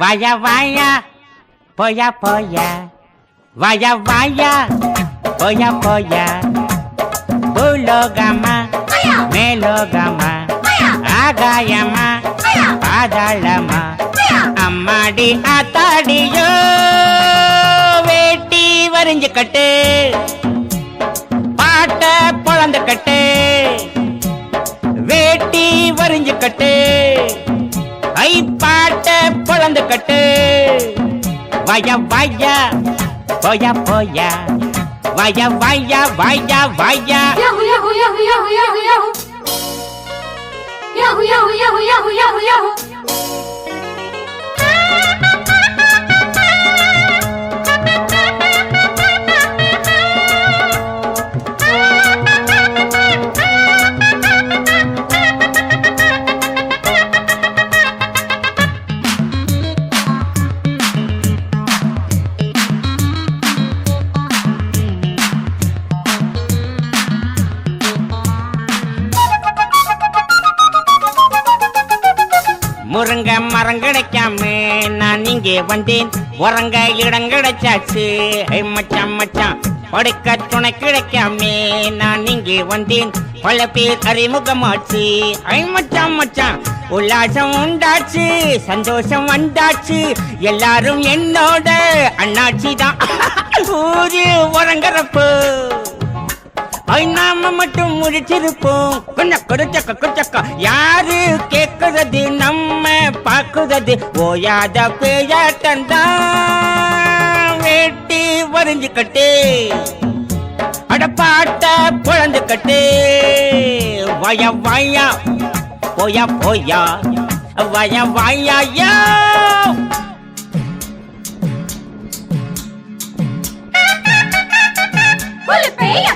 வாயா வாயா போயா போயா வாயா வாயா போயா போயா பூலோகமா மேலோகமா ஆகாயமா பாதாளமா அம்மாடி ஆத்தாடியோ. வேட்டி வரிஞ்சு கட்டு. பாட்ட பொழந்து கட்டு. வேட்டி வரிஞ்சு கட்டு. Vaya, vaya, போயா போயா vaya, vaya, vaya, vaya. Yahoo, yahoo, yahoo, yahoo, yahoo, yahoo. Yahoo, yahoo, yahoo, yahoo, yahoo, yahoo. முருங்க மரம் கிடைக்காம நான் இங்கே வந்தேன். உறங்க இடம் கிடைச்சாச்சு. ஐ மச்சான் மச்சான் படுக்க துணை கிடைக்காம நான் இங்கே வந்தேன். பல பேர் அறிமுகமாச்சு. ஐ மச்சான் மச்சான் உல்லாசம் உண்டாச்சு சந்தோஷம் வந்தாச்சு. எல்லாரும் என்னோட அண்ணாச்சி தான் ஊரு உறங்குறப்போ. நாம மட்டும் முடிச்சிருப்போம். கொஞ்சம் கொடுச்சக்க கொடுச்சக்க யாரு கேக்குறது நம்ம பாக்குறது ஓயாத பேயாட்டம் தான் வேட்டி வரைஞ்சுக்கட்டே. அடப்பாட்ட பாட்ட வய வாயா போயா போயா வய வாயா யோ. Pull it, pay, ya,